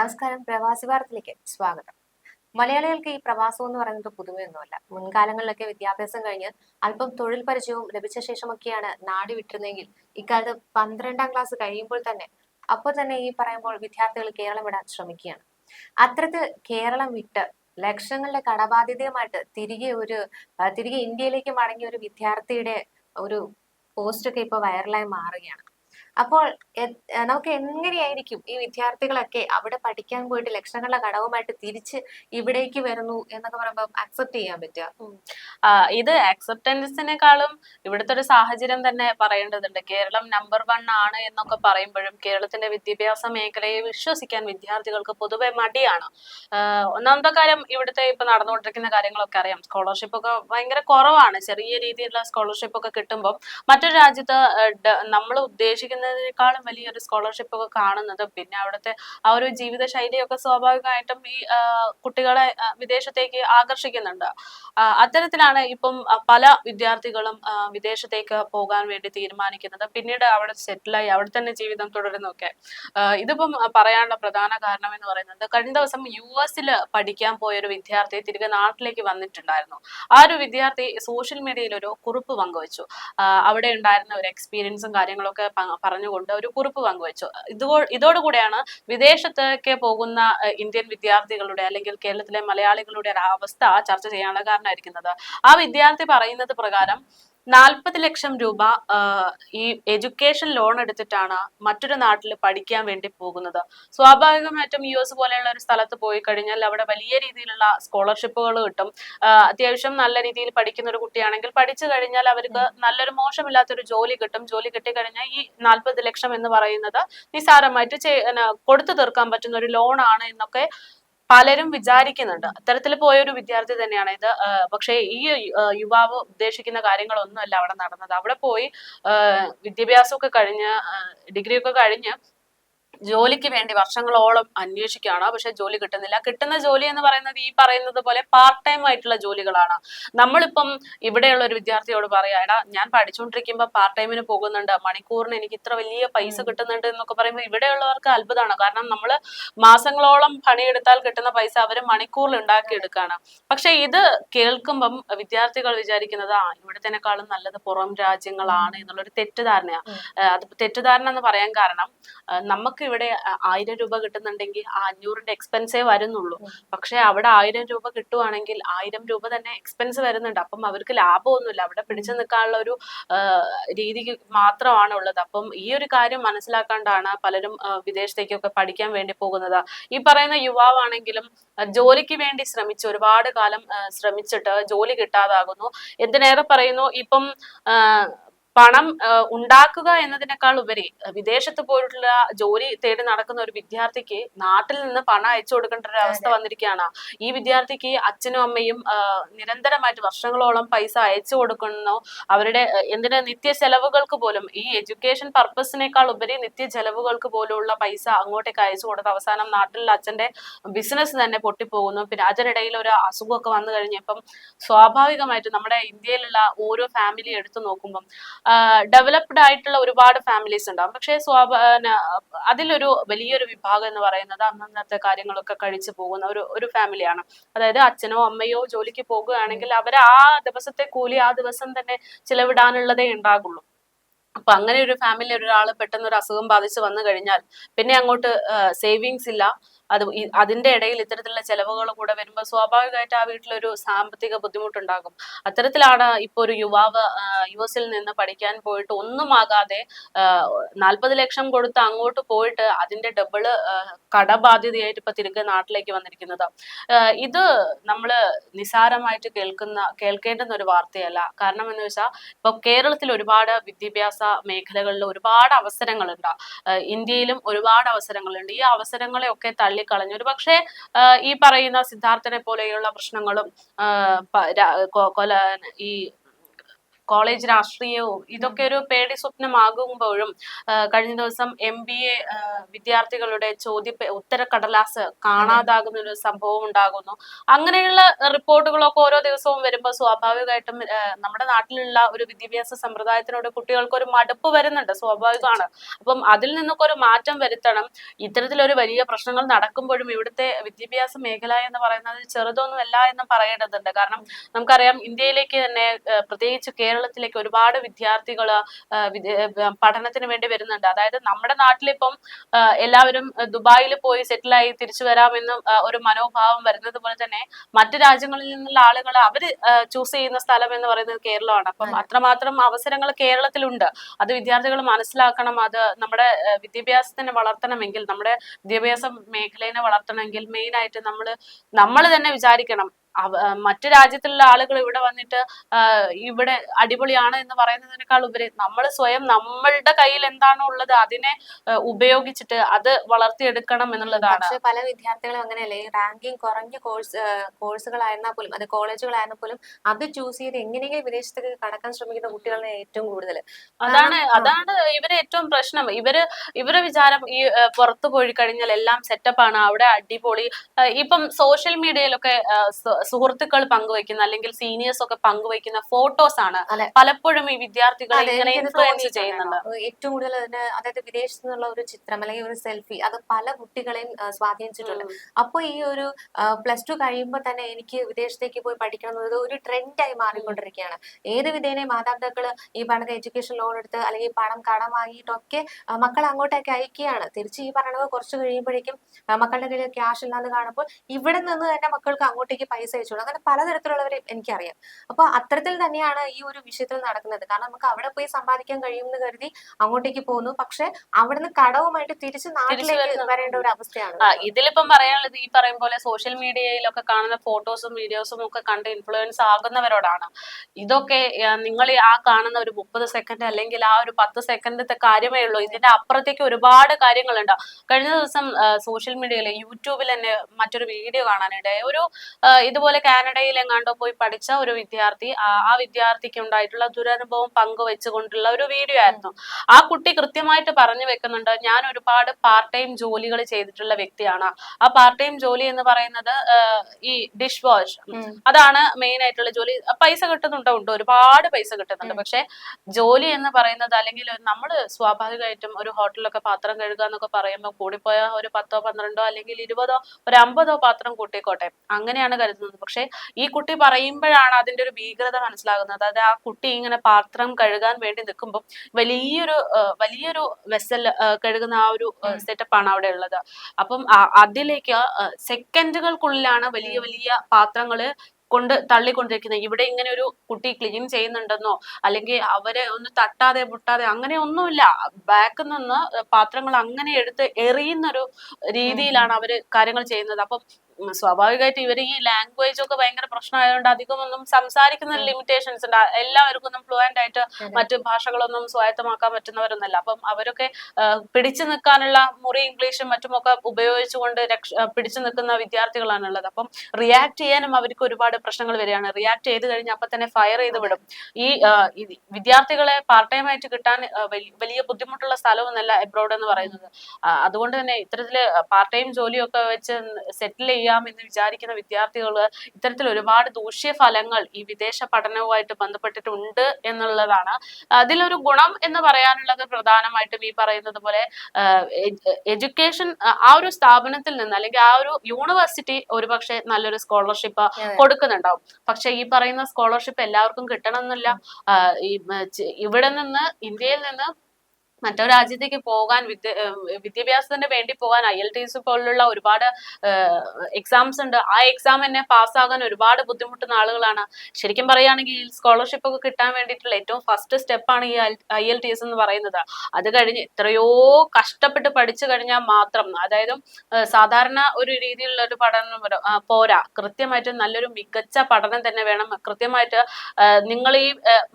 നമസ്കാരം പ്രവാസി വാർത്തയിലേക്ക് സ്വാഗതം. മലയാളികൾക്ക് ഈ പ്രവാസം എന്ന് പറയുന്നത് പുതുമയൊന്നുമല്ല മുൻകാലങ്ങളിലൊക്കെ വിദ്യാഭ്യാസം കഴിഞ്ഞ് അല്പം തൊഴിൽ പരിചയവും ലഭിച്ച ശേഷമൊക്കെയാണ് നാട് വിട്ടിരുന്നെങ്കിൽ ഇക്കാലത്ത് പന്ത്രണ്ടാം ക്ലാസ് കഴിയുമ്പോൾ തന്നെ അപ്പോൾ തന്നെ ഈ പറയുമ്പോൾ വിദ്യാർത്ഥികൾ കേരളം വിടാൻ ശ്രമിക്കുകയാണ്. അത്തരത്തിൽ കേരളം വിട്ട് ലക്ഷങ്ങളുടെ കടബാധ്യതയുമായിട്ട് തിരികെ ഒരു തിരികെ ഇന്ത്യയിലേക്ക് മടങ്ങിയ ഒരു വിദ്യാർത്ഥിയുടെ ഒരു പോസ്റ്റൊക്കെ ഇപ്പോൾ ഇപ്പൊ വൈറലായി മാറുകയാണ്. അപ്പോൾ നമുക്ക് എങ്ങനെയായിരിക്കും ഈ വിദ്യാർത്ഥികളൊക്കെ അവിടെ പഠിക്കാൻ പോയിട്ട് ലക്ഷങ്ങളുടെ കടവുമായിട്ട് തിരിച്ച് ഇവിടേക്ക് വരുന്നു എന്നൊക്കെ പറയുമ്പോൾ അക്സെപ്റ്റ് ചെയ്യാൻ പറ്റുക? ഇത് അക്സെപ്റ്റൻസിനേക്കാളും ഇവിടുത്തെ ഒരു സാഹചര്യം തന്നെ പറയേണ്ടതുണ്ട്. കേരളം നമ്പർ വൺ ആണ് എന്നൊക്കെ പറയുമ്പോഴും കേരളത്തിന്റെ വിദ്യാഭ്യാസ മേഖലയെ വിശ്വസിക്കാൻ വിദ്യാർത്ഥികൾക്ക് പൊതുവെ മടിയാണ്. ഒന്നാമത്തെ കാര്യം ഇവിടുത്തെ ഇപ്പൊ നടന്നുകൊണ്ടിരിക്കുന്ന കാര്യങ്ങളൊക്കെ അറിയാം. സ്കോളർഷിപ്പ് ഒക്കെ ഭയങ്കര കുറവാണ്. ചെറിയ രീതിയിലുള്ള സ്കോളർഷിപ്പ് ഒക്കെ കിട്ടുമ്പോൾ മറ്റൊരു രാജ്യത്ത് നമ്മൾ ഉദ്ദേശിക്കുന്നതിനേക്കാളും വലിയൊരു സ്കോളർഷിപ്പ് ഒക്കെ കാണുന്നത്. പിന്നെ അവിടുത്തെ ആ ഒരു ജീവിത ശൈലിയൊക്കെ സ്വാഭാവികമായിട്ടും ഈ കുട്ടികളെ വിദേശത്തേക്ക് ആകർഷിക്കുന്നുണ്ട്. അത്തരത്തിലാണ് ഇപ്പം പല വിദ്യാർത്ഥികളും വിദേശത്തേക്ക് പോകാൻ വേണ്ടി തീരുമാനിക്കുന്നത്. പിന്നീട് അവിടെ സെറ്റിലായി അവിടെ തന്നെ ജീവിതം തുടരുന്നൊക്കെ ഇതിപ്പം പറയാനുള്ള പ്രധാന കാരണം എന്ന് പറയുന്നത് കഴിഞ്ഞ ദിവസം യു എസിൽ പഠിക്കാൻ പോയൊരു വിദ്യാർത്ഥി തിരികെ നാട്ടിലേക്ക് വന്നിട്ടുണ്ടായിരുന്നു. ആ ഒരു വിദ്യാർത്ഥി സോഷ്യൽ മീഡിയയിൽ ഒരു കുറിപ്പ് പങ്കുവച്ചു. അവിടെ ഉണ്ടായിരുന്ന ഒരു എക്സ്പീരിയൻസും കാര്യങ്ങളൊക്കെ പറഞ്ഞുകൊണ്ട് ഒരു കുറിപ്പ് പങ്കുവച്ചു. ഇതോ ഇതോടുകൂടിയാണ് വിദേശത്തേക്ക് പോകുന്ന ഇന്ത്യൻ വിദ്യാർത്ഥികളുടെ അല്ലെങ്കിൽ കേരളത്തിലെ മലയാളികളുടെ ഒരു അവസ്ഥ ചർച്ച ചെയ്യാനുള്ള കാരണമായിരിക്കുന്നത്. ആ വിദ്യാർത്ഥി പറയുന്നത് പ്രകാരം നാൽപ്പത് ലക്ഷം രൂപ ഈ എഡ്യൂക്കേഷൻ ലോൺ എടുത്തിട്ടാണ് മറ്റൊരു നാട്ടിൽ പഠിക്കാൻ വേണ്ടി പോകുന്നത്. സ്വാഭാവികമായിട്ടും യു എസ് പോലെയുള്ള ഒരു സ്ഥലത്ത് പോയി കഴിഞ്ഞാൽ അവിടെ വലിയ രീതിയിലുള്ള സ്കോളർഷിപ്പുകൾ കിട്ടും. അത്യാവശ്യം നല്ല രീതിയിൽ പഠിക്കുന്ന ഒരു കുട്ടിയാണെങ്കിൽ പഠിച്ചു കഴിഞ്ഞാൽ അവർക്ക് നല്ലൊരു മോശമില്ലാത്തൊരു ജോലി കിട്ടും. ജോലി കിട്ടിക്കഴിഞ്ഞാൽ ഈ നാൽപ്പത് ലക്ഷം എന്ന് പറയുന്നത് നിസ്സാരമായിട്ട് കൊടുത്തു തീർക്കാൻ പറ്റുന്ന ഒരു ലോൺ ആണ് എന്നൊക്കെ പലരും വിചാരിക്കുന്നുണ്ട്. അത്തരത്തിൽ പോയ ഒരു വിദ്യാർത്ഥി തന്നെയാണ് ഇത്. പക്ഷേ ഈ യുവാവ് ഉദ്ദേശിക്കുന്ന കാര്യങ്ങളൊന്നുമല്ല അവിടെ നടന്നത്. അവിടെ പോയി വിദ്യാഭ്യാസമൊക്കെ കഴിഞ്ഞ് ഡിഗ്രി ഒക്കെ കഴിഞ്ഞ് ജോലിക്ക് വേണ്ടി വർഷങ്ങളോളം അന്വേഷിക്കുകയാണ്. പക്ഷെ ജോലി കിട്ടുന്നില്ല. കിട്ടുന്ന ജോലി എന്ന് പറയുന്നത് ഈ പറയുന്നത് പോലെ പാർട്ട് ടൈം ആയിട്ടുള്ള ജോലികളാണ്. നമ്മളിപ്പം ഇവിടെയുള്ള ഒരു വിദ്യാർത്ഥിയോട് പറയാ എടാ ഞാൻ പഠിച്ചുകൊണ്ടിരിക്കുമ്പോൾ പാർട്ട് ടൈമിന് പോകുന്നുണ്ട്. മണിക്കൂറിന് എനിക്ക് ഇത്ര വലിയ പൈസ കിട്ടുന്നുണ്ട് എന്നൊക്കെ പറയുമ്പോൾ ഇവിടെയുള്ളവർക്ക് അത്ഭുതമാണ്. കാരണം നമ്മൾ മാസങ്ങളോളം പണിയെടുത്താൽ കിട്ടുന്ന പൈസ അവർ മണിക്കൂറിൽ ഉണ്ടാക്കിയെടുക്കുകയാണ്. പക്ഷെ ഇത് കേൾക്കുമ്പം വിദ്യാർത്ഥികൾ വിചാരിക്കുന്നത് ആ ഇവിടത്തേക്കാളും നല്ലത് പുറം രാജ്യങ്ങളാണ് എന്നുള്ളൊരു തെറ്റിദ്ധാരണയാണ് അത് തെറ്റിദ്ധാരണ എന്ന് പറയാൻ കാരണം നമുക്ക് ഇവിടെ ആയിരം രൂപ കിട്ടുന്നുണ്ടെങ്കിൽ ആ അഞ്ഞൂറിന്റെ എക്സ്പെൻസേ വരുന്നുള്ളൂ. പക്ഷെ അവിടെ ആയിരം രൂപ കിട്ടുവാണെങ്കിൽ ആയിരം രൂപ തന്നെ എക്സ്പെൻസ് വരുന്നുണ്ട്. അപ്പം അവർക്ക് ലാഭമൊന്നുമില്ല. അവിടെ പിടിച്ചു നിൽക്കാനുള്ള ഒരു രീതി രീതിക്ക് മാത്രമാണ് ഉള്ളത് അപ്പം ഈ ഒരു കാര്യം മനസ്സിലാക്കാണ്ടാണ് പലരും വിദേശത്തേക്കൊക്കെ പഠിക്കാൻ വേണ്ടി പോകുന്നത്. ഈ പറയുന്ന യുവാവാണെങ്കിലും ജോലിക്ക് വേണ്ടി ശ്രമിച്ചു ഒരുപാട് കാലം ശ്രമിച്ചിട്ട് ജോലി കിട്ടാതാകുന്നു. എന്തിനേറെ പറയുന്നു? ഇപ്പം പണം ഉണ്ടാക്കുക എന്നതിനേക്കാൾ ഉപരി വിദേശത്ത് പോയിട്ടുള്ള ജോലി തേടി നടക്കുന്ന ഒരു വിദ്യാർത്ഥിക്ക് നാട്ടിൽ നിന്ന് പണം അയച്ചു കൊടുക്കേണ്ട ഒരു അവസ്ഥ വന്നിരിക്കുകയാണ്. ഈ വിദ്യാർത്ഥിക്ക് അച്ഛനും അമ്മയും നിരന്തരമായിട്ട് വർഷങ്ങളോളം പൈസ അയച്ചു കൊടുക്കുന്നു. അവരുടെ എന്തിന് നിത്യ ചെലവുകൾക്ക് പോലും ഈ എഡ്യൂക്കേഷൻ പർപ്പസിനേക്കാൾ ഉപരി നിത്യ ചെലവുകൾക്ക് പോലുള്ള പൈസ അങ്ങോട്ടേക്ക് അയച്ചു കൊടുത്ത് അവസാനം നാട്ടിൽ അച്ഛന്റെ ബിസിനസ് തന്നെ പൊട്ടിപ്പോകുന്നു. പിന്നെ അതിനിടയിൽ ഒരു അസുഖമൊക്കെ വന്നു കഴിഞ്ഞപ്പം സ്വാഭാവികമായിട്ടും നമ്മുടെ ഇന്ത്യയിലുള്ള ഓരോ ഫാമിലി എടുത്തു നോക്കുമ്പം ഡെവലപ്ഡ് ആയിട്ടുള്ള ഒരുപാട് ഫാമിലീസ് ഉണ്ടാവും പക്ഷേ സ്വാഭ അതിലൊരു വലിയൊരു വിഭാഗം എന്ന് പറയുന്നത് അന്നന്നത്തെ കാര്യങ്ങളൊക്കെ കഴിച്ചു പോകുന്ന ഒരു ഒരു ഫാമിലിയാണ് അതായത് അച്ഛനോ അമ്മയോ ജോലിക്ക് പോകുകയാണെങ്കിൽ അവർ ആ ദിവസത്തെ കൂലി ആ ദിവസം തന്നെ ചിലവിടാനുള്ളതേ ഉണ്ടാകുള്ളൂ. അപ്പൊ അങ്ങനെ ഒരു ഫാമിലി ഒരാൾ പെട്ടെന്ന് ഒരു അസുഖം ബാധിച്ച് വന്നു കഴിഞ്ഞാൽ പിന്നെ അങ്ങോട്ട് സേവിങ്സ് ഇല്ല. അത് അതിന്റെ ഇടയിൽ ഇത്തരത്തിലുള്ള ചെലവുകൾ കൂടെ വരുമ്പോൾ സ്വാഭാവികമായിട്ട് ആ വീട്ടിലൊരു സാമ്പത്തിക ബുദ്ധിമുട്ടുണ്ടാകും. അത്തരത്തിലാണ് ഇപ്പൊ ഒരു യുവാവ് യു എസിൽ നിന്ന് പഠിക്കാൻ പോയിട്ട് ഒന്നും ആകാതെ നാൽപ്പത് ലക്ഷം കൊടുത്ത് അങ്ങോട്ട് പോയിട്ട് അതിന്റെ ഡബിൾ കടബാധ്യതയായിട്ട് ഇപ്പൊ തിരികെ നാട്ടിലേക്ക് വന്നിരിക്കുന്നത്. ഇത് നമ്മൾ നിസാരമായിട്ട് കേൾക്കുന്ന കേൾക്കേണ്ടുന്ന ഒരു വാർത്തയല്ല. കാരണം എന്ന് വെച്ചാൽ ഇപ്പൊ കേരളത്തിൽ ഒരുപാട് വിദ്യാഭ്യാസ മേഖലകളിൽ ഒരുപാട് അവസരങ്ങളുണ്ട്. ഇന്ത്യയിലും ഒരുപാട് അവസരങ്ങളുണ്ട്. ഈ അവസരങ്ങളെ ഒക്കെ തള്ളിക്കളഞ്ഞു. ഒരു പക്ഷേ ഈ പറയുന്ന സിദ്ധാർത്ഥനെ പോലെയുള്ള പ്രശ്നങ്ങളും കൊല ഈ കോളേജ് രാഷ്ട്രീയവും ഇതൊക്കെ ഒരു പേടി സ്വപ്നമാകുമ്പോഴും കഴിഞ്ഞ ദിവസം എം ബി എ വിദ്യാർത്ഥികളുടെ ചോദ്യ ഉത്തരക്കടലാസ് കാണാതാകുന്ന ഒരു സംഭവം ഉണ്ടാകുന്നു. അങ്ങനെയുള്ള റിപ്പോർട്ടുകളൊക്കെ ഓരോ ദിവസവും വരുമ്പോൾ സ്വാഭാവികമായിട്ടും നമ്മുടെ നാട്ടിലുള്ള ഒരു വിദ്യാഭ്യാസ സമ്പ്രദായത്തിനോട് കുട്ടികൾക്ക് ഒരു മടുപ്പ് വരുന്നുണ്ട് സ്വാഭാവികമാണ്. അപ്പം അതിൽ നിന്നൊക്കെ ഒരു മാറ്റം വരുത്തണം. ഇത്തരത്തിലൊരു വലിയ പ്രശ്നങ്ങൾ നടക്കുമ്പോഴും ഇവിടുത്തെ വിദ്യാഭ്യാസ മേഖല എന്ന് പറയുന്നത് ചെറുതൊന്നുമല്ല എന്ന് പറയേണ്ടതുണ്ട്. കാരണം നമുക്കറിയാം ഇന്ത്യയിലേക്ക് തന്നെ പ്രത്യേകിച്ച് പ്രത്യേകിച്ച് കേരളത്തിലേക്ക് ഒരുപാട് വിദ്യാർത്ഥികൾ പഠനത്തിന് വേണ്ടി വരുന്നുണ്ട്. അതായത് നമ്മുടെ നാട്ടിലിപ്പം എല്ലാവരും ദുബായിൽ പോയി സെറ്റിലായി തിരിച്ചു വരാമെന്ന് ഒരു മനോഭാവം വരുന്നത് പോലെ തന്നെ മറ്റു രാജ്യങ്ങളിൽ നിന്നുള്ള ആളുകൾ അവർ ചൂസ് ചെയ്യുന്ന സ്ഥലം എന്ന് പറയുന്നത് കേരളമാണ്. അപ്പം അത്രമാത്രം അവസരങ്ങൾ കേരളത്തിലുണ്ട്. അത് വിദ്യാർത്ഥികൾ മനസ്സിലാക്കണം. അത് നമ്മുടെ വിദ്യാഭ്യാസത്തിനെ വളർത്തണമെങ്കിൽ നമ്മുടെ വിദ്യാഭ്യാസ മേഖലയെ വളർത്തണമെങ്കിൽ മെയിൻ ആയിട്ട് നമ്മൾ നമ്മൾ തന്നെ വിചാരിക്കണം. മറ്റു രാജ്യത്തുള്ള ആളുകൾ ഇവിടെ വന്നിട്ട് ഇവിടെ അടിപൊളിയാണ് എന്ന് പറയുന്നതിനേക്കാൾ ഉപരി നമ്മൾ സ്വയം നമ്മളുടെ കയ്യിൽ എന്താണോ ഉള്ളത് അതിനെ ഉപയോഗിച്ചിട്ട് അത് വളർത്തിയെടുക്കണം എന്നുള്ളതാണ്. പക്ഷെ പല വിദ്യാർത്ഥികളും അങ്ങനെയല്ലേ ഈ റാങ്കിങ് കുറഞ്ഞ കോഴ്സ് കോഴ്സുകളായിരുന്നാൽ പോലും അത് കോളേജുകളായിരുന്നാൽ പോലും അത് ചൂസ് ചെയ്ത് എങ്ങനെയെങ്കിലും വിദേശത്തേക്ക് കടക്കാൻ ശ്രമിക്കുന്ന കുട്ടികളാണ് ഏറ്റവും കൂടുതൽ. അതാണ് അതാണ് ഇവരെ ഏറ്റവും പ്രശ്നം. ഇവർ ഇവരെ വിചാരം ഈ പുറത്തു പോയി കഴിഞ്ഞാൽ എല്ലാം സെറ്റപ്പാണ് അവിടെ അടിപൊളി ഇപ്പം സോഷ്യൽ മീഡിയയിലൊക്കെ സുഹൃത്തുക്കൾ പങ്കുവെക്കുന്ന അല്ലെങ്കിൽ സീനിയേഴ്സ് ഒക്കെ പങ്കുവെക്കുന്ന ഫോട്ടോസ് ആണ് പലപ്പോഴും ഈ വിദ്യാർത്ഥികളെ ഇങ്ങനെ ഇൻഫ്ലുവൻസ് ചെയ്യുന്നുണ്ട്. ഏറ്റവും കൂടുതൽ അതിന് അതായത് വിദേശത്ത് നിന്നുള്ള ഒരു ചിത്രം അല്ലെങ്കിൽ ഒരു സെൽഫി അത് പല കുട്ടികളെയും സ്വാധീനിച്ചിട്ടുണ്ട്. അപ്പൊ അപ്പോൾ ഈ ഒരു പ്ലസ് ടു കഴിയുമ്പോൾ തന്നെ എനിക്ക് വിദേശത്തേക്ക് പോയി പഠിക്കണം എന്നത് ഒരു ട്രെൻഡായി മാറിക്കൊണ്ടിരിക്കുകയാണ്. ഏത് വിധേനയും മാതാപിതാക്കൾ ഈ പണത്തെ എഡ്യൂക്കേഷൻ ലോൺ എടുത്ത് അല്ലെങ്കിൽ പണം കടം വാങ്ങിയിട്ടൊക്കെ മക്കൾ അങ്ങോട്ടേക്ക് അയക്കുകയാണ്. തിരിച്ച് ഈ പറയണത് കുറച്ച് കഴിയുമ്പോഴേക്കും മക്കളുടെ കയ്യിൽ ക്യാഷ് ഇല്ലാന്ന് കാണുമ്പോൾ ഇവിടെ നിന്ന് തന്നെ മക്കൾക്ക് അങ്ങോട്ടേക്ക് പൈസ അയച്ചു അയച്ചോളൂ അങ്ങനെ പലതരത്തിലുള്ളവരെ എനിക്കറിയാം. അപ്പോൾ അത്തരത്തിൽ തന്നെയാണ് ഈ ഒരു വിഷയത്തിൽ നടക്കുന്നത്. കാരണം നമുക്ക് അവിടെ പോയി സമ്പാദിക്കാൻ കഴിയുമെന്ന് കരുതി അങ്ങോട്ടേക്ക് പോകുന്നു. പക്ഷെ അവിടുന്ന് കടവുമായിട്ട് തിരിച്ച് നാട്ടിലേക്ക്. വരേണ്ട ഒരു അവസ്ഥയാണ്. ഇതിലിപ്പം പറയാനുള്ളത് ഈ പറയും പോലെ സോഷ്യൽ മീഡിയയിലൊക്കെ കാണുന്ന ഫോട്ടോസും വീഡിയോസും ഒക്കെ കണ്ട് ഇൻഫ്ലുവൻസ് ആകുന്നവരോടാണ്. ഇതൊക്കെ നിങ്ങൾ ആ കാണുന്ന ഒരു മുപ്പത് സെക്കൻഡ് അല്ലെങ്കിൽ ആ ഒരു പത്ത് സെക്കൻഡത്തെ കാര്യമേ ഉള്ളൂ. ഇതിന്റെ അപ്പുറത്തേക്ക് ഒരുപാട് കാര്യങ്ങളുണ്ട്. കഴിഞ്ഞ ദിവസം സോഷ്യൽ മീഡിയയിൽ യൂട്യൂബിൽ തന്നെ മറ്റൊരു വീഡിയോ കാണാനിടയായി ഒരു ആ, ഇതുപോലെ കാനഡയിൽ എങ്ങാണ്ടോ പോയി പഠിച്ച ഒരു വിദ്യാർത്ഥി ആ വിദ്യാർത്ഥിക്ക് ഉണ്ടായിട്ടുള്ള ദുരനുഭവം പങ്കുവെച്ചുകൊണ്ടുള്ള ഒരു വീഡിയോ ആയിരുന്നു. ആ കുട്ടി കൃത്യമായിട്ട് പറഞ്ഞു വെക്കുന്നുണ്ട് ഞാൻ ഒരുപാട് പാർട്ട് ടൈം ജോലികൾ ചെയ്തിട്ടുള്ള വ്യക്തിയാണ്. ആ പാർട്ട് ടൈം ജോലി എന്ന് പറയുന്നത് ഈ ഡിഷ് വാഷ് അതാണ് മെയിൻ ആയിട്ടുള്ള ജോലി പൈസ കിട്ടുന്നുണ്ടോ? ഉണ്ട്. ഒരുപാട് പൈസ കിട്ടുന്നുണ്ട്. പക്ഷെ ജോലി എന്ന് പറയുന്നത് അല്ലെങ്കിൽ നമ്മൾ സ്വാഭാവികമായിട്ടും ഒരു ഹോട്ടലിലൊക്കെ പാത്രം കഴുകുക എന്നൊക്കെ പറയുമ്പോൾ കൂടിപ്പോയ ഒരു പത്തോ പന്ത്രണ്ടോ അല്ലെങ്കിൽ ഇരുപതോ ഒരു അമ്പതോ പാത്രം കൂട്ടിക്കോട്ടെ. അങ്ങനെയാണ് കരുതുന്നത്. പക്ഷെ ഈ കുട്ടി പറയുമ്പോഴാണ് അതിന്റെ ഒരു ഭീകരത മനസ്സിലാകുന്നത്. അതായത് ആ കുട്ടി ഇങ്ങനെ പാത്രം കഴുകാൻ വേണ്ടി നിൽക്കുമ്പോൾ വലിയൊരു വലിയൊരു വെസൽ കഴുകുന്ന ആ ഒരു സെറ്റപ്പ് ആണ് അവിടെ ഉള്ളത്. അപ്പം അതിലേക്ക് സെക്കൻഡുകൾക്കുള്ളിലാണ് വലിയ വലിയ പാത്രങ്ങൾ കൊണ്ട് തള്ളിക്കൊണ്ടിരിക്കുന്നത്. ഇവിടെ ഇങ്ങനെ ഒരു കുട്ടി ക്ലീൻ ചെയ്യുന്നുണ്ടെന്നോ അല്ലെങ്കിൽ അവരെ ഒന്ന് തട്ടാതെ പൊട്ടാതെ അങ്ങനെ ഒന്നുമില്ല. ബാക്കിൽ നിന്ന് പാത്രങ്ങൾ അങ്ങനെ എടുത്ത് എറിയുന്നൊരു രീതിയിലാണ് അവർ കാര്യങ്ങൾ ചെയ്യുന്നത്. അപ്പം സ്വാഭാവികമായിട്ട് ഇവർ ഈ ലാംഗ്വേജ് ഒക്കെ ഭയങ്കര പ്രശ്നമായതുകൊണ്ട് അധികം ഒന്നും സംസാരിക്കുന്ന ലിമിറ്റേഷൻസ് ഉണ്ട്. എല്ലാവർക്കും ഒന്നും ഫ്ലുവന്റ് ആയിട്ട് മറ്റു ഭാഷകളൊന്നും സ്വായത്തമാക്കാൻ പറ്റുന്നവരൊന്നല്ല അപ്പം അവരൊക്കെ പിടിച്ചു നിൽക്കാനുള്ള മുറി ഇംഗ്ലീഷും മറ്റുമൊക്കെ ഉപയോഗിച്ചുകൊണ്ട് രക്ഷ പിടിച്ചു നിൽക്കുന്ന വിദ്യാർത്ഥികളാണ് ഉള്ളത് അപ്പം റിയാക്ട് ചെയ്യാനും അവർക്ക് ഒരുപാട് പ്രശ്നങ്ങൾ വരികയാണ്. റിയാക്ട് ചെയ്ത് കഴിഞ്ഞാൽ അപ്പൊ തന്നെ ഫയർ ചെയ്ത് വിടും. ഈ വിദ്യാർത്ഥികളെ പാർട്ട് ടൈം ആയിട്ട് കിട്ടാൻ വലിയ ബുദ്ധിമുട്ടുള്ള സ്ഥലമൊന്നല്ല എബ്രോഡ് എന്ന് പറയുന്നത്. അതുകൊണ്ട് തന്നെ ഇത്തരത്തിൽ പാർട്ട് ടൈം ജോലിയൊക്കെ വെച്ച് സെറ്റിൽ ചെയ്യാം എന്ന് വിചാരിക്കുന്ന വിദ്യാർത്ഥികൾ ഇത്തരത്തിൽ ഒരുപാട് ദൂഷ്യഫലങ്ങൾ ഈ വിദേശ പഠനവുമായിട്ട് ബന്ധപ്പെട്ടിട്ടുണ്ട് എന്നുള്ളതാണ്. അതിലൊരു ഗുണം എന്ന് പറയാനുള്ളത് പ്രധാനമായിട്ടും ഈ പറയുന്നത് പോലെ എഡ്യൂക്കേഷൻ ആ ഒരു സ്ഥാപനത്തിൽ നിന്ന് അല്ലെങ്കിൽ ആ ഒരു യൂണിവേഴ്സിറ്റി ഒരുപക്ഷെ നല്ലൊരു സ്കോളർഷിപ്പ്. കൊടുക്കുന്നുണ്ടാവും. പക്ഷെ ഈ പറയുന്ന സ്കോളർഷിപ്പ് എല്ലാവർക്കും കിട്ടണം എന്നില്ല ഇവിടെ നിന്ന് ഇന്ത്യയിൽ നിന്ന് മറ്റു രാജ്യത്തേക്ക് പോകാൻ വിദ്യ വിദ്യാഭ്യാസത്തിന് വേണ്ടി പോകാൻ ഐ എൽ ടി പോലുള്ള ഒരുപാട് എക്സാംസ് ഉണ്ട്. ആ എക്സാം തന്നെ പാസ്സാകാൻ ഒരുപാട് ബുദ്ധിമുട്ടുന്ന ആളുകളാണ്. ശരിക്കും പറയുകയാണെങ്കിൽ സ്കോളർഷിപ്പ് ഒക്കെ കിട്ടാൻ വേണ്ടിയിട്ടുള്ള ഏറ്റവും ഫസ്റ്റ് സ്റ്റെപ്പാണ് ഈ ഐ എൽ ടി എസ് എന്ന് പറയുന്നത്. അത് കഴിഞ്ഞ് എത്രയോ കഷ്ടപ്പെട്ട് പഠിച്ചു കഴിഞ്ഞാൽ മാത്രം അതായത് സാധാരണ ഒരു രീതിയിലുള്ള ഒരു പഠനം പോരാ. കൃത്യമായിട്ട് നല്ലൊരു മികച്ച പഠനം തന്നെ വേണം. കൃത്യമായിട്ട് നിങ്ങൾ ഈ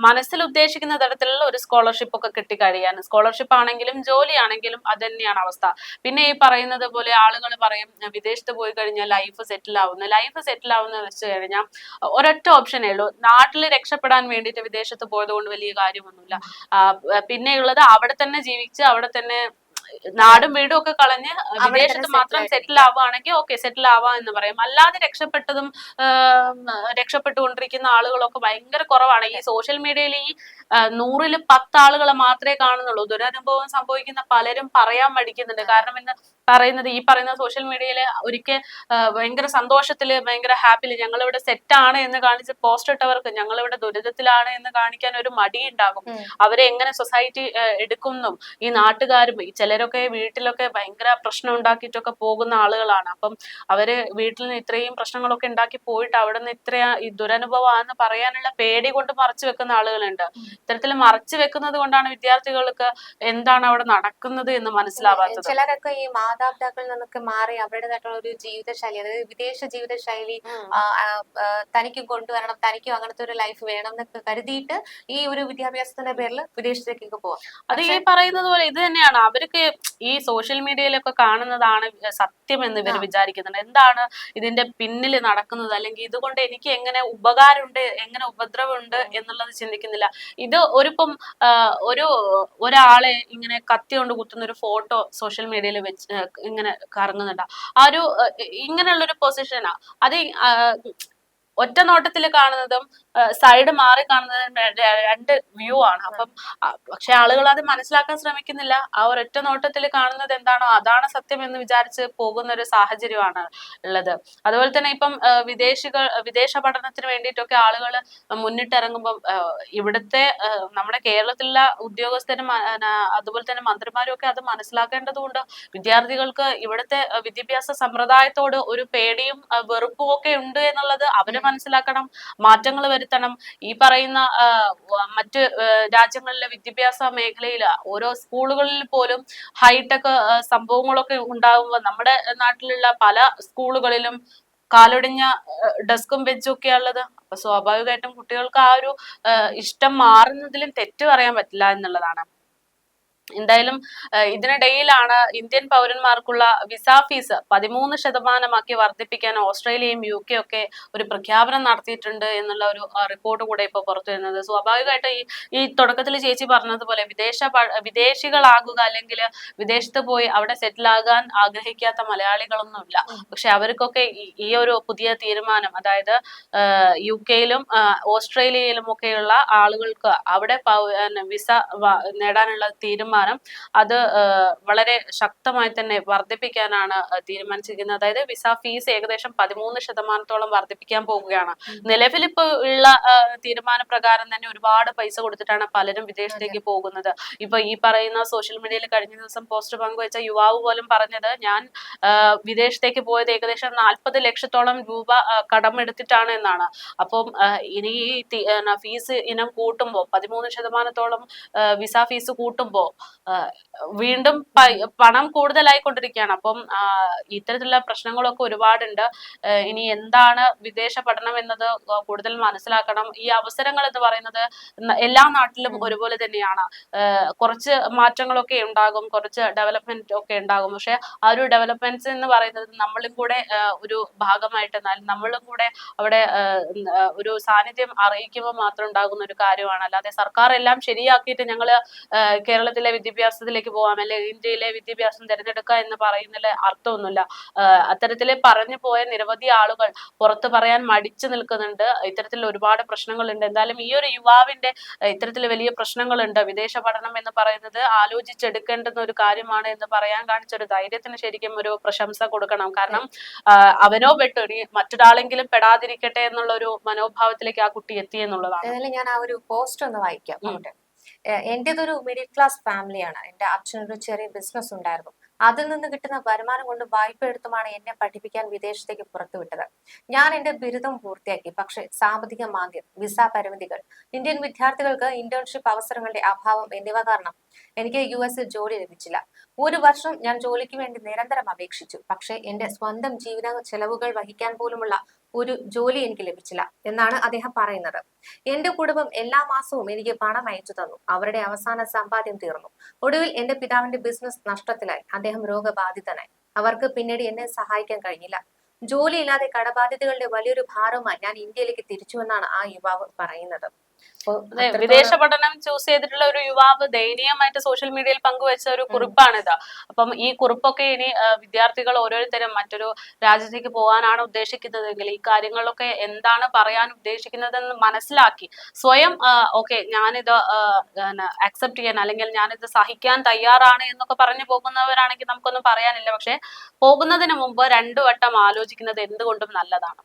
മനസ്സിൽ ഉദ്ദേശിക്കുന്ന തരത്തിലുള്ള ഒരു സ്കോളർഷിപ്പ് ഒക്കെ കിട്ടിക്കഴിയാൻ. സ്കോളർഷിപ്പ് സ്കോളർഷിപ്പ് ആണെങ്കിലും ജോലിയാണെങ്കിലും അത് തന്നെയാണ് അവസ്ഥ. പിന്നെ ഈ പറയുന്നത് പോലെ ആളുകൾ പറയും "ഞാൻ വിദേശത്ത് പോയി കഴിഞ്ഞാൽ ലൈഫ് സെറ്റിൽ ആവുന്ന. ലൈഫ് സെറ്റിൽ ആവുന്ന വെച്ച് കഴിഞ്ഞാൽ ഒരൊറ്റ ഓപ്ഷനേ ഉള്ളൂ. നാട്ടിൽ രക്ഷപ്പെടാൻ വേണ്ടിയിട്ട് വിദേശത്ത് പോയത് കൊണ്ട് വലിയ കാര്യമൊന്നുമില്ല. പിന്നെയുള്ളത് അവിടെ തന്നെ ജീവിച്ച് അവിടെ തന്നെ നാടും വീടും ഒക്കെ കളഞ്ഞ് വിദേശത്ത് മാത്രം സെറ്റിൽ ആവുകയാണെങ്കിൽ ഓക്കെ സെറ്റിൽ ആവാം എന്ന് പറയും. അല്ലാതെ രക്ഷപ്പെട്ടതും രക്ഷപ്പെട്ടുകൊണ്ടിരിക്കുന്ന ആളുകളൊക്കെ ഭയങ്കര കുറവാണ്. ഈ സോഷ്യൽ മീഡിയയിൽ ഈ നൂറിൽ പത്ത് ആളുകളെ മാത്രമേ കാണുന്നുള്ളൂ. ദുരനുഭവം സംഭവിക്കുന്ന പലരും പറയാൻ മടിക്കുന്നുണ്ട്. കാരണം ഇന്ന് പറയുന്നത് ഈ പറയുന്ന സോഷ്യൽ മീഡിയയിൽ ഒരിക്കൽ ഭയങ്കര സന്തോഷത്തിൽ ഭയങ്കര ഹാപ്പിയിൽ ഞങ്ങളിവിടെ സെറ്റാണ് എന്ന് കാണിച്ച് പോസ്റ്റ് ഇട്ടവർക്ക് ഞങ്ങളിവിടെ ദുരിതത്തിലാണ് എന്ന് കാണിക്കാൻ ഒരു മടി ഉണ്ടാകും അവരെ എങ്ങനെ സൊസൈറ്റി എടുക്കുന്നു? ഈ നാട്ടുകാരും ഈ ചിലരൊക്കെ വീട്ടിലൊക്കെ ഭയങ്കര പ്രശ്നം ഉണ്ടാക്കിയിട്ടൊക്കെ പോകുന്ന ആളുകളാണ്. അപ്പം അവർ വീട്ടിൽ നിന്ന് ഇത്രയും പ്രശ്നങ്ങളൊക്കെ ഉണ്ടാക്കി പോയിട്ട് അവിടെ നിന്ന് ഇത്ര ദുരനുഭവമാണെന്ന് പറയാനുള്ള പേടി കൊണ്ട് മറച്ചു വെക്കുന്ന ആളുകളുണ്ട്. ഇത്തരത്തിൽ മറച്ചു വെക്കുന്നത് കൊണ്ടാണ് വിദ്യാർത്ഥികൾക്ക് എന്താണ് അവിടെ നടക്കുന്നത് എന്ന് മനസ്സിലാവാത്തത്. ചിലരൊക്കെ ഈ മാതാപിതാക്കളിൽ നിന്നൊക്കെ മാറി അവരുടേതായിട്ടുള്ള ഒരു ജീവിതശൈലി അതായത് വിദേശ ജീവിതശൈലി തനിക്കും കൊണ്ടുവരണം തനിക്കും അങ്ങനത്തെ ഒരു ലൈഫ് വേണം എന്നൊക്കെ കരുതിയിട്ട് ഈ ഒരു വിദ്യാഭ്യാസത്തിന്റെ പേരിൽ വിദേശത്തേക്കൊക്കെ പോവാം. അത് ഈ പറയുന്നത് പോലെ ഇത് തന്നെയാണ്. അവർക്ക് ഈ സോഷ്യൽ മീഡിയയിലൊക്കെ കാണുന്നതാണ് സത്യം എന്ന് ഇവർ വിചാരിക്കുന്നുണ്ട്. എന്താണ് ഇതിന്റെ പിന്നിൽ നടക്കുന്നത്? അല്ലെങ്കിൽ ഇതുകൊണ്ട് എനിക്ക് എങ്ങനെ ഉപകാരമുണ്ട് എങ്ങനെ ഉപദ്രവമുണ്ട് എന്നുള്ളത് ചിന്തിക്കുന്നില്ല. ഇത് ഒരിപ്പം ഒരു ഒരാളെ ഇങ്ങനെ കത്തി കൊണ്ട് കുത്തുന്ന ഒരു ഫോട്ടോ സോഷ്യൽ മീഡിയയിൽ വെച്ച് ഇങ്ങനെ കറങ്ങുന്നുണ്ട്. ആ ഒരു ഇങ്ങനെയുള്ളൊരു ഇങ്ങനെയുള്ള ഒരു പൊസിഷനാ. അത് ഒറ്റ നോട്ടത്തിൽ കാണുന്നതും സൈഡ് മാറി കാണുന്നതും രണ്ട് വ്യൂ ആണ്. അപ്പം പക്ഷെ ആളുകൾ അത് മനസ്സിലാക്കാൻ ശ്രമിക്കുന്നില്ല. ആ ഒരൊറ്റ നോട്ടത്തിൽ കാണുന്നത് എന്താണോ അതാണ് സത്യം എന്ന് വിചാരിച്ച് പോകുന്ന ഒരു സാഹചര്യമാണ് ഉള്ളത്. അതുപോലെ തന്നെ ഇപ്പം വിദേശികൾ വിദേശ പഠനത്തിന് വേണ്ടിയിട്ടൊക്കെ ആളുകൾ മുന്നിട്ടിറങ്ങുമ്പം ആ, ഇവിടുത്തെ നമ്മുടെ കേരളത്തിലുള്ള ഉദ്യോഗസ്ഥരും അതുപോലെ തന്നെ മന്ത്രിമാരും ഒക്കെ അത് മനസ്സിലാക്കേണ്ടതുകൊണ്ട് വിദ്യാർത്ഥികൾക്ക് ഇവിടുത്തെ വിദ്യാഭ്യാസ സമ്പ്രദായത്തോട് ഒരു പേടിയും വെറുപ്പും ഒക്കെ ഉണ്ട് എന്നുള്ളത് അവർ മനസ്സിലാക്കണം മാറ്റങ്ങൾ വരുത്തണം. ഈ പറയുന്ന മറ്റ് രാജ്യങ്ങളിലെ വിദ്യാഭ്യാസ മേഖലയിൽ ഓരോ സ്കൂളുകളിൽ പോലും ഹൈടെക് സംഭവങ്ങളൊക്കെ ഉണ്ടാകുമ്പോൾ നമ്മുടെ നാട്ടിലുള്ള പല സ്കൂളുകളിലും കാലൊടിഞ്ഞ ഡെസ്കും ബെഞ്ചും ഒക്കെ ഉള്ളത് അപ്പൊ സ്വാഭാവികമായിട്ടും കുട്ടികൾക്ക് ആ ഒരു ഇഷ്ടം മാറുന്നതിലും തെറ്റ് പറയാൻ പറ്റില്ല എന്നുള്ളതാണ്. എന്തായാലും ഇതിനിടയിലാണ് ഇന്ത്യൻ പൗരന്മാർക്കുള്ള വിസ ഫീസ് പതിമൂന്ന് ശതമാനമാക്കി വർദ്ധിപ്പിക്കാൻ ഓസ്ട്രേലിയയും യു കെ ഒക്കെ ഒരു പ്രഖ്യാപനം നടത്തിയിട്ടുണ്ട് എന്നുള്ള ഒരു റിപ്പോർട്ട് കൂടെ ഇപ്പൊ പുറത്തു വരുന്നത് സ്വാഭാവികമായിട്ട് ഈ ഈ തുടക്കത്തിൽ ചേച്ചി പറഞ്ഞതുപോലെ വിദേശ വിദേശികളാകുക അല്ലെങ്കിൽ വിദേശത്ത് പോയി അവിടെ സെറ്റിൽ ആകാൻ ആഗ്രഹിക്കാത്ത മലയാളികളൊന്നുമില്ല. പക്ഷെ അവർക്കൊക്കെ ഈ- ഈ ഒരു പുതിയ തീരുമാനം അതായത് യു കെയിലും ഓസ്ട്രേലിയയിലും ഒക്കെയുള്ള ആളുകൾക്ക് അവിടെ വിസ നേടാനുള്ള തീരുമാനം അത് വളരെ ശക്തമായി തന്നെ വർദ്ധിപ്പിക്കാനാണ് തീരുമാനിച്ചിരിക്കുന്നത്. അതായത് വിസ ഫീസ് ഏകദേശം പതിമൂന്ന് ശതമാനത്തോളം വർദ്ധിപ്പിക്കാൻ പോവുകയാണ്. നിലവിൽ ഇപ്പോൾ ഉള്ള തീരുമാന തീരുമാനപ്രകാരം തന്നെ ഒരുപാട് പൈസ കൊടുത്തിട്ടാണ് പലരും വിദേശത്തേക്ക് പോകുന്നത്. ഇപ്പൊ ഈ പറയുന്ന സോഷ്യൽ മീഡിയയിൽ കഴിഞ്ഞ ദിവസം പോസ്റ്റ് പങ്കുവച്ച യുവാവ് പോലും പറഞ്ഞത് ഞാൻ വിദേശത്തേക്ക് പോയത് ഏകദേശം നാൽപ്പത് ലക്ഷത്തോളം രൂപ കടമെടുത്തിട്ടാണ് എന്നാണ്. അപ്പം ഇനി ഫീസ് ഇനം കൂട്ടുമ്പോ പതിമൂന്ന് ശതമാനത്തോളം വിസ ഫീസ് കൂട്ടുമ്പോ ആ, വീണ്ടും പണം പണം കൂടുതലായിക്കൊണ്ടിരിക്കുകയാണ് അപ്പം ഇത്തരത്തിലുള്ള പ്രശ്നങ്ങളൊക്കെ ഒരുപാടുണ്ട്. ഇനി എന്താണ് വിദേശ പഠനം എന്നത് കൂടുതൽ മനസ്സിലാക്കണം. ഈ അവസരങ്ങൾ എന്ന് പറയുന്നത് എല്ലാ നാട്ടിലും ഒരുപോലെ തന്നെയാണ്. കുറച്ച് മാറ്റങ്ങളൊക്കെ ഉണ്ടാകും കുറച്ച് ഡെവലപ്മെന്റ് ഒക്കെ ഉണ്ടാകും. പക്ഷെ ആ ഒരു ഡെവലപ്മെന്റ്സ് എന്ന് പറയുന്നത് നമ്മളും കൂടെ ഒരു ഭാഗമായിട്ട് നമ്മളും കൂടെ അവിടെ ഒരു സാന്നിധ്യം അറിയിക്കുമ്പോൾ മാത്രം ഉണ്ടാകുന്ന ഒരു കാര്യമാണ്. അല്ലാതെ സർക്കാർ എല്ലാം ശരിയാക്കിയിട്ട് ഞങ്ങൾ കേരളത്തിലെ വിദ്യാഭ്യാസത്തിലേക്ക് പോകാം അല്ലെങ്കിൽ ഇന്ത്യയിലെ വിദ്യാഭ്യാസം തിരഞ്ഞെടുക്കുക എന്ന് പറയുന്നതിൽ അർത്ഥമൊന്നുമില്ല. അത്തരത്തിൽ അത്തരത്തിൽ പറഞ്ഞു പോയ നിരവധി ആളുകൾ പുറത്ത് പറയാൻ മടിച്ചു നിൽക്കുന്നുണ്ട്. ഇത്തരത്തിൽ ഒരുപാട് പ്രശ്നങ്ങളുണ്ട്. എന്തായാലും ഈ ഒരു യുവാവിന്റെ ഇത്തരത്തിൽ വലിയ പ്രശ്നങ്ങളുണ്ട്. വിദേശ പഠനം എന്ന് പറയുന്നത് ആലോചിച്ചെടുക്കേണ്ടുന്ന ഒരു കാര്യമാണ് എന്ന് പറയാൻ കാണിച്ച ഒരു ധൈര്യത്തിന് ശരിക്കും ഒരു പ്രശംസ കൊടുക്കണം. കാരണം അവനോ പെട്ടു ഇനി മറ്റൊരാളെങ്കിലും പെടാതിരിക്കട്ടെ എന്നുള്ള ഒരു മനോഭാവത്തിലേക്ക് ആ കുട്ടി എത്തി എന്നുള്ളതാണ്. ഞാൻ ആ ഒരു പോസ്റ്റ് ഒന്ന് വായിക്കാം. ഒരു മിഡിൽ ക്ലാസ് ഫാമിലിയാണ് എന്റെ അച്ഛനൊരു ചെറിയ ബിസിനസ് ഉണ്ടായിരുന്നു. അതിൽ നിന്ന് കിട്ടുന്ന വരുമാനം കൊണ്ട് വായ്പ എടുത്തുമാണ് എന്നെ പഠിപ്പിക്കാൻ വിദേശത്തേക്ക് പുറത്തുവിട്ടത് ഞാൻ എന്റെ ബിരുദം പൂർത്തിയാക്കി. പക്ഷെ സാമ്പത്തിക മാന്ദ്യം വിസ പരിമിതികൾ ഇന്ത്യൻ വിദ്യാർത്ഥികൾക്ക് ഇന്റേൺഷിപ്പ് അവസരങ്ങളുടെ അഭാവം എന്നിവ കാരണം എനിക്ക് യു എസിൽ ജോലി ലഭിച്ചില്ല. ഒരു വർഷം ഞാൻ ജോലിക്ക് വേണ്ടി നിരന്തരം അപേക്ഷിച്ചു. പക്ഷേ എന്റെ സ്വന്തം ജീവിത ചെലവുകൾ വഹിക്കാൻ പോലുമുള്ള ഒരു ജോലി എനിക്ക് ലഭിച്ചില്ല എന്നാണ് അദ്ദേഹം പറയുന്നത്. എന്റെ കുടുംബം എല്ലാ മാസവും എനിക്ക് പണം അയച്ചു തന്നു. അവരുടെ അവസാന സമ്പാദ്യം തീർന്നു. ഒടുവിൽ എന്റെ പിതാവിന്റെ ബിസിനസ് നഷ്ടത്തിലായി. അദ്ദേഹം രോഗബാധിതനായി. അവർക്ക് പിന്നീട് എന്നെ സഹായിക്കാൻ കഴിഞ്ഞില്ല. ജോലിയില്ലാതെ കടബാധ്യതകളുടെ വലിയൊരു ഭാരവുമായി ഞാൻ ഇന്ത്യയിലേക്ക് തിരിച്ചുവെന്നാണ് ആ യുവാവ് പറയുന്നത്. വിദേശ പഠനം ചൂസ് ചെയ്തിട്ടുള്ള ഒരു യുവാവ് ദയനീയമായിട്ട് സോഷ്യൽ മീഡിയയിൽ പങ്കുവെച്ച ഒരു കുറിപ്പാണിത്. അപ്പം ഈ കുറിപ്പൊക്കെ ഇനി വിദ്യാർത്ഥികൾ ഓരോരുത്തരും മറ്റൊരു രാജ്യത്തേക്ക് പോകാനാണ് ഉദ്ദേശിക്കുന്നതെങ്കിൽ ഈ കാര്യങ്ങളൊക്കെ എന്താണ് പറയാൻ ഉദ്ദേശിക്കുന്നതെന്ന് മനസ്സിലാക്കി സ്വയം ഓക്കെ ഞാനിത് അക്സെപ്റ്റ് ചെയ്യാൻ അല്ലെങ്കിൽ ഞാനിത് സഹിക്കാൻ തയ്യാറാണ് എന്നൊക്കെ പറഞ്ഞു പോകുന്നവരാണെങ്കിൽ നമുക്കൊന്നും പറയാനില്ല. പക്ഷെ പോകുന്നതിന് മുമ്പ് രണ്ടു വട്ടം ആലോചിക്കുന്നത് എന്തുകൊണ്ടും നല്ലതാണ്.